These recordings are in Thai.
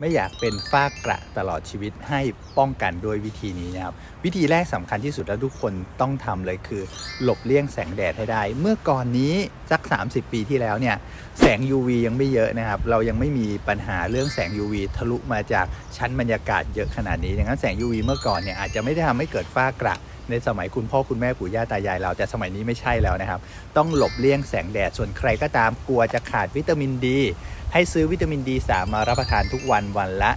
ไม่อยากเป็นฝ้ากระตลอดชีวิตให้ป้องกันด้วยวิธีนี้นะครับ วิธีแรกสำคัญที่สุดแล้วทุกคนต้องทำเลยคือ หลบเลี่ยงแสงแดดให้ได้ เมื่อก่อนนี้สัก 30 ปีที่แล้วเนี่ยแสง UV ยังไม่เยอะนะครับ เรายังไม่มีปัญหาเรื่องแสง UV ทะลุมาจากชั้นบรรยากาศเยอะขนาดนี้ดังนั้นแสง UV เมื่อก่อนเนี่ยอาจจะไม่ได้ทำให้เกิดฝ้ากระในสมัยคุณพ่อคุณแม่ปู่ย่าตายายเราแต่สมัยนี้ไม่ใช่แล้วนะครับ ต้องหลบเลี่ยงแสงแดดส่วนใครก็ตามกลัวจะขาดวิตามินดี ให้ซื้อวิตามิน D3 มารับประทานทุกวันวันละ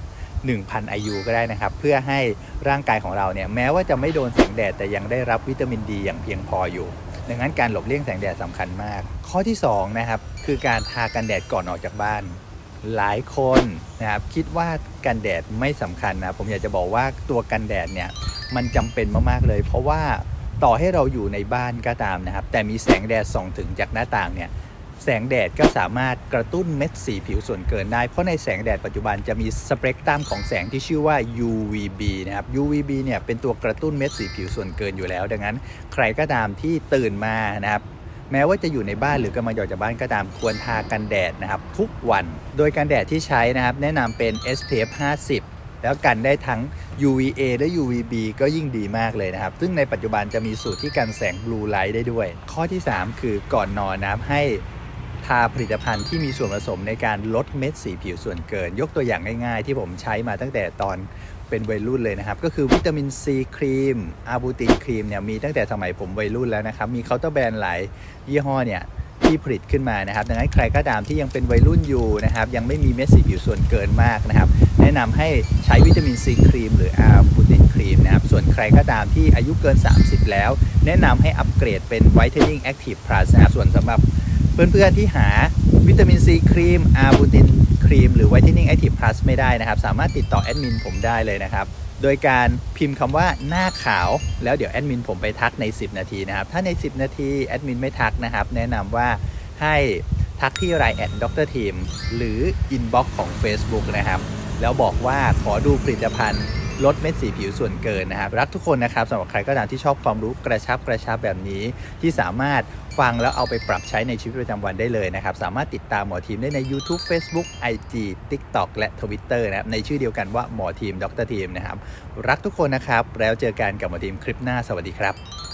1,000 IU ก็ได้นะครับ เพื่อให้ร่างกายของเราเนี่ยแม้ว่าจะไม่โดนแสงแดดแต่ยังได้รับวิตามินดีอย่างเพียงพออยู่ ดังนั้นการหลบเลี่ยงแสงแดดสำคัญมาก ข้อที่2นะครับคือการทากันแดดก่อนออกจากบ้าน หลายคนนะครับคิดว่ากันแดดไม่สำคัญนะผมอยากจะบอกว่าตัวกันแดดเนี่ยมันจำเป็นมากๆเลย เพราะว่าต่อให้เราอยู่ในบ้านก็ตามนะครับแต่มีแสงแดดส่องถึงจากหน้าต่างเนี่ย แสงแดดก็สามารถกระตุ้นเม็ดสีผิวส่วนเกินได้ เพราะในแสงแดดปัจจุบันจะมีสเปกตรัมของแสงที่ชื่อว่า UVB นะครับ UVB เนี่ยเป็นตัวกระตุ้นเม็ดสีผิวส่วนเกินอยู่แล้ว ดังนั้น ใครก็ตามที่ตื่นมานะครับแม้ว่าจะอยู่ในบ้านหรือกำลังออกจากบ้านก็ตามควรทากันแดดนะครับ ทุกวัน โดยกันแดดที่ใช้นะครับ แนะนำเป็น SPF 50แล้วกันได้ทั้ง UVA และ UVB ก็ยิ่งดีมากเลยนะครับ ซึ่งในปัจจุบันจะมีสูตรที่กันแสงบลูไลท์ได้ด้วย ข้อที่ 3 คือก่อนนอนนะครับให้ ทาผลิตภัณฑ์ที่มีส่วนผสมในการลดเม็ดสีผิวส่วนเกิน ยกตัวอย่างง่ายๆ ที่ผมใช้มาตั้งแต่ตอนเป็นวัยรุ่นเลยนะครับ ก็คือวิตามินซีครีมอาบูตินครีมเนี่ยมีตั้งแต่สมัยผมวัยรุ่นแล้วนะครับ มีเคาน์เตอร์แบรนด์หลายยี่ห้อเนี่ยที่ผลิตขึ้นมานะครับ ดังนั้นใครก็ตามที่ยังเป็นวัยรุ่นอยู่นะครับ ยังไม่มีเม็ดสีผิวส่วนเกินมากนะครับ แนะนำให้ใช้วิตามินซีครีมหรืออาบูตินครีมนะครับ ส่วนใครก็ตามที่อายุเกิน 30 แล้ว แนะนำให้อัปเกรดเป็น Whitening Active Plus นะครับส่วนสำหรับ เพื่อนๆที่หาวิตามินซีครีมอาบูตินครีม หรือ Whitening Active Plus ไม่ได้นะครับ สามารถติดต่อแอดมินผมได้เลยนะครับ โดยการพิมพ์คำว่าหน้าขาว แล้วเดี๋ยวแอดมินผมไปทักใน 10 นาทีนะครับ ถ้าใน 10 นาทีแอดมินไม่ทักนะครับ แนะนำว่าให้ทักที่ไลน์แอดดรทีมหรืออินบ็อกซ์ของ Facebook นะครับ แล้วบอกว่าขอดูผลิตภัณฑ์ ลดเม็ดสีผิวส่วนเกินนะครับรักทุกคนนะครับสำหรับใครก็ตามที่ชอบความรู้กระชับกระชับแบบนี้ ที่สามารถฟังแล้วเอาไปปรับใช้ในชีวิตประจำวันได้เลยนะครับ สามารถติดตามหมอทีมได้ใน YouTube Facebook IG TikTok และ Twitter นะครับในชื่อเดียวกันว่าหมอทีมดรทีมนะครับรักทุกคนนะครับแล้วเจอกันกับหมอทีมคลิปหน้าสวัสดีครับ